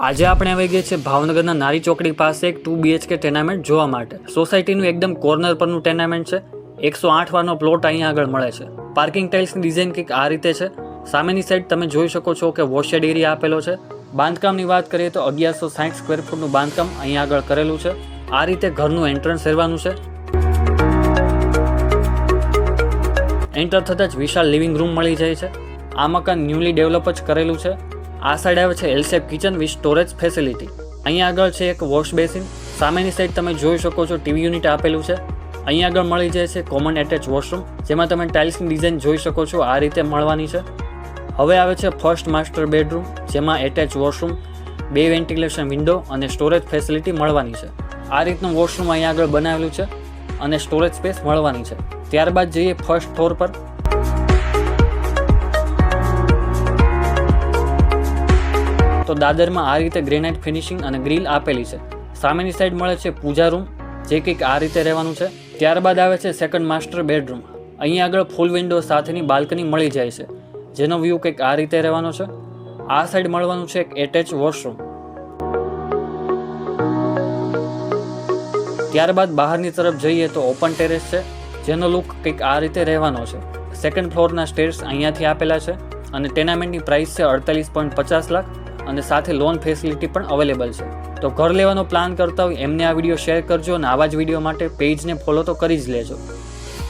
આજે આપણે આવી ગયા છે ભાવનગરના નારી ચોકડી પાસે એક ટુ બીએચકે ટેનામેન્ટ જોવા માટે. સોસાયટીનું એકદમ કોર્નર પરનું ટેનામેન્ટ છે. એકસો આઠ વારનો પ્લોટ અહીંયા આગળ મળે છે. પાર્કિંગ ટાઇલ્સની ડિઝાઇન કંઈક આ રીતે છે. સામેની સાઈડ તમે જોઈ શકો છો કે વોશેડ એરિયા આપેલો છે. બાંધકામની વાત કરીએ તો અગિયારસો સાઠ સ્ક્વેર ફૂટનું બાંધકામ અહીંયા આગળ કરેલું છે. આ રીતે ઘરનું એન્ટ્રન્સ રહેવાનું છે. એન્ટર થતાં જ વિશાળ લિવિંગ રૂમ મળી જાય છે. આ મકાન ન્યૂલી ડેવલપ જ કરેલું છે. આ સાઈડ આવે છે L shape kitchen with storage facility અહીંયા આગળ છે એક વોશ બેસિન સામેની સાઈડ તમે જોઈ શકો છો ટીવી યુનિટ આપેલું છે. અહીંયા આગળ મળી જાય છે કોમન એટેચ વોશરૂમ જેમાં તમે ટાઇલ્સની ડિઝાઇન જોઈ શકો છો, આ રીતે મળવાની છે. હવે આવે છે ફર્સ્ટ માસ્ટર બેડરૂમ જેમાં એટેચ વોશરૂમ બે વેન્ટિલેશન વિન્ડો અને સ્ટોરેજ ફેસિલિટી મળવાની છે. આ રીતનું વોશરૂમ અહીંયા આગળ બનાવેલું છે અને સ્ટોરેજ સ્પેસ મળવાની છે. ત્યારબાદ જઈએ ફર્સ્ટ ફ્લોર પર. તો દાદરમાં આ રીતે ગ્રેનાઇટ ફિનિશિંગ અને ગ્રીલ આપેલી છે. સામેની સાઈડ મળે છે પૂજા રૂમ, જે કંઈક આ રીતે રહેવાનું છે. ત્યારબાદ આવે છે સેકન્ડ માસ્ટર બેડરૂમ અહીં આગળ ફૂલ વિન્ડો સાથેની બાલ્કની મળી જાય છે. જેનો વ્યૂ કંઈક આ રીતે રહેવાનો છે. આ સાઈડ મળવાનું છે એક એટેચ વોશરૂમ ત્યારબાદ બહારની તરફ જઈએ તો ઓપન ટેરેસ છે, જેનો લુક કંઈક આ રીતે રહેવાનો છે. સેકન્ડ ફ્લોરના સ્ટેર્સ અહીંયાથી આપેલા છે અને ટેનામેન્ટની પ્રાઇસ છે અડતાલીસ પોઈન્ટ પચાસ લાખ. અને સાથે લોન ફેસિલિટી પણ અવેલેબલ છે. તો ઘર લેવાનો પ્લાન કરતા હોય એમને આ વીડિયો શેર કરજો અને આવા જ વીડિયો માટે પેજને ફોલો તો કરી જ લેજો.